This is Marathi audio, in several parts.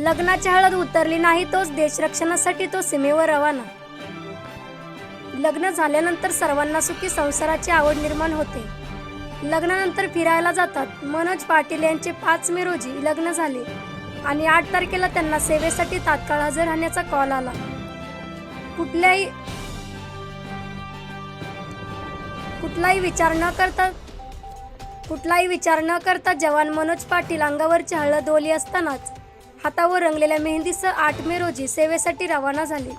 लग्नाची हळद उतरली नाही तोच देश रक्षणासाठी तो सीमेवर रवाना. लग्न झाल्यानंतर सर्वांना सुखी संसाराची आवड निर्माण होते. लग्नानंतर फिरायला जातात. मनोज पाटील यांचे पाच मे रोजी लग्न झाले आणि आठ तारखेला त्यांना सेवेसाठी तात्काळ हजर राहण्याचा कॉल आला. कुठल्याही कुठलाही विचार न करता कुठलाही विचार न करता जवान मनोज पाटील अंगावरची हळद ओली असतानाच हातावर रंगलेल्या मेहंदीसह आठ मे रोजी सेवेसाठी रवाना झाले.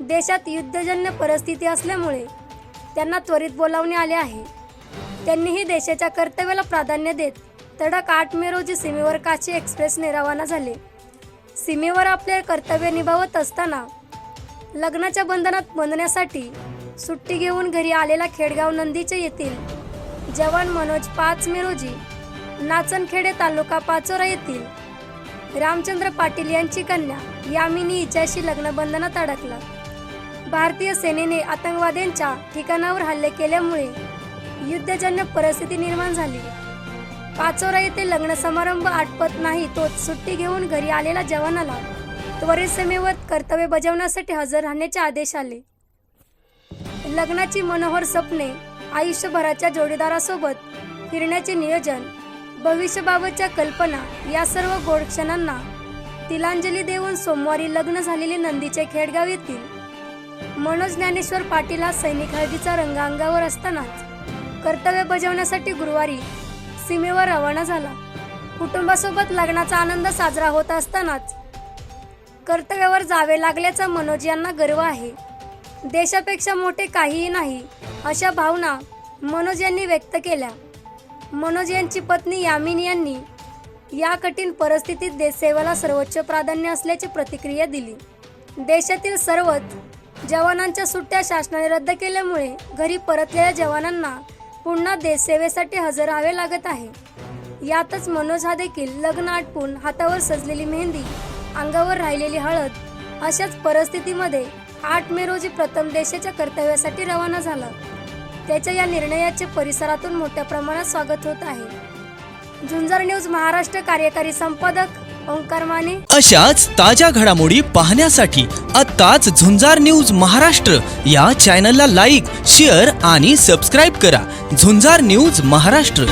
देशात युद्धजन्य परिस्थिती असल्यामुळे त्यांना त्वरित बोलावणे आले आहे. त्यांनीही देशाच्या कर्तव्याला प्राधान्य देत तडक आठ मे रोजी सीमेवर काची एक्सप्रेसने रवाना झाले. सीमेवर आपले कर्तव्य निभावत असताना लग्नाच्या बंधनात बंधण्यासाठी सुट्टी घेऊन घरी आलेला खेडगाव नंदीचे येथील जवान मनोज पाच मे रोजी नाचनखेडे तालुका पाचोरा येथील रामचंद्र पाटील यांची कन्या यामिनी हिच्याशी लग्नबंधनात अडकला भारतीय सेनेने आतंकवाद्यांच्या ठिकाणावर हल्ले केल्यामुळे युद्धजन्य परिस्थिती निर्माण झाली. पाचोरा येथे लग्न समारंभ आटपत नाही तोच सुट्टी घेऊन घरी आलेला जवानाला त्वरित सीमेवर कर्तव्य बजावण्यासाठी हजर राहण्याचे आदेश आले. लग्नाची मनोहर स्वप्ने आयुष्यभराच्या जोडीदारासोबत फिरण्याचे नियोजन भविष्याबाबतच्या कल्पना या सर्व गोड क्षणांना तिलांजली देऊन सोमवारी लग्न झालेले नंदीचे खेडगाव येथील मनोज ज्ञानेश्वर पाटील हा सैनिक हळदीचा रंग अंगावर असतानाच कर्तव्य बजावण्यासाठी गुरुवारी सीमेवर रवाना झाला. कुटुंबासोबत लग्नाचा आनंद साजरा होत असतानाच कर्तव्यावर जावे लागल्याचा मनोज यांना गर्व आहे. देशापेक्षा मोठे काहीही नाही अशा भावना मनोज यांनी व्यक्त केल्या. मनोज यांची पत्नी यामिनी यांनी या कठीण परिस्थितीत देशसेवेला सर्वोच्च प्राधान्य असल्याची प्रतिक्रिया दिली. देशातील सर्वच जवानांच्या सुट्ट्या शासनाने रद्द केल्यामुळे घरी परतलेल्या जवानांना पुन्हा देशसेवेसाठी हजर राहावे लागत आहे. यातच मनोज हा देखील लग्न आटपून हातावर सजलेली मेहंदी अंगावर राहिलेली हळद अशाच परिस्थितीमध्ये आठ मे रोजी प्रथम देशाच्या कर्तव्यासाठी रवाना झाला. त्याच्या या निर्णयाचे परिसरातून मोठ्या प्रमाणात स्वागत होत आहे. झुंजार न्यूज महाराष्ट्र कार्यकारी संपादक ओंकार माने. अशाच ताज्या घडामोडी पाहण्यासाठी आत्ताच झुंजार न्यूज महाराष्ट्र या चॅनलला लाईक शेअर आणि सबस्क्राईब करा. झुंजार न्यूज महाराष्ट्र.